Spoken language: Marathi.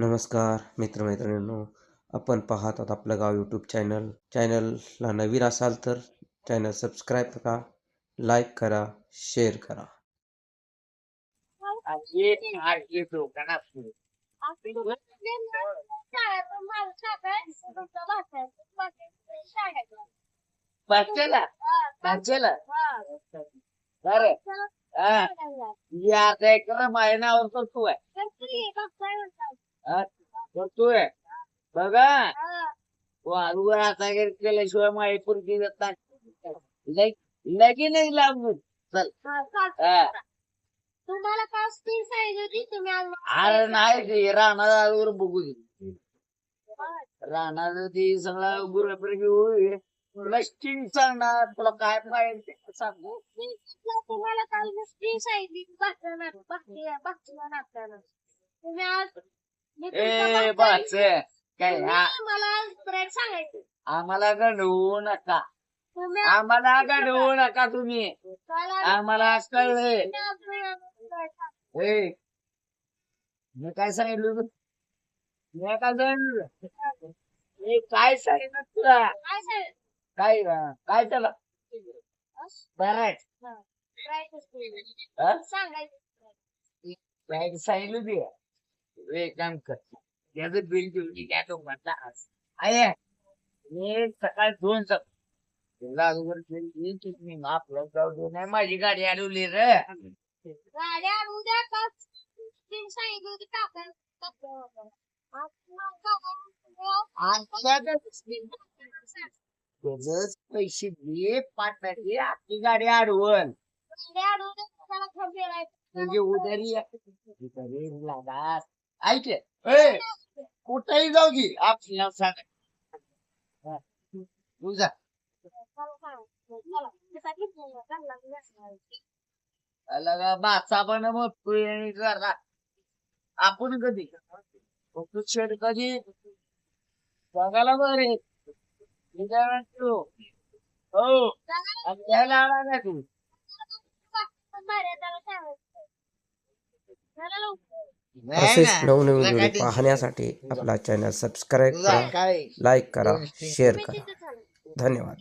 नमस्कार मित्रमैत्रिणींनो. आपण पाहत आहात आपलं गाव यूट्यूब चॅनल चॅनलला नवीन असाल तर चॅनल सबस्क्राईब करा लाईक करा शेअर करा. ये आगे या तू आहे. आहे बघा. वारू आता केल्याशिवाय माही पुरकी जात नाही. लगी चल. हा. तुम्हाला होती तुम्ही अरे नाही ते राहणार बघू दे. राहणार ती सगळा गुरुपैकी लष्टिंग सांगणार. तुला काय पाहिजे ते सांगू. तुम्हाला काल सांगितली बागच्या नाटकानं तुम्ही आज ए बागच्या- बस काय तुम्ही आ- मला ब्रेड सांगायचे आम्हाला गडवू नका तुम्ही आम्हाला गडवू नका तुम्ही आम्हाला कळले आज- ए मी काय सांगितलं होतं? मी काय सांगितलं मी काय सांगितलं तुला काय? काय काय त्याला बरं आहे. हा. Right scheme. हा? सांगायचं सांगितलं ते तू एक काम कर. त्याचं बिल घेऊन ये, त्या दोघांचा आज. आहे. मी सकाळी दोन सक तुला अगोदर बिल देईन, तुम्ही आपलं जाऊ दे नाही माझी गाडी अडवली रे. गाड्या आणून द्या का? स्कीम सांगितली होती टाका टाका. आज आमच्या मग त्याच पैसे दे पाटणाची आपली गाडी अडवल. म्हणजे लागणार. ऐक. ए कुठेही जाऊ की. आपल्याला सांग. तू जा. लगा बाचा पण मग तू येणे करा आपण कधी? तू शेड कधी? बघायला बरे मी काय म्हणतो? हो. आणि घ्यायला आला नाही तू? असेच. नवनवीन व्हिडिओ पाहण्यासाठी आपला चॅनल सबस्क्राईब करा लाईक करा शेअर करा. धन्यवाद.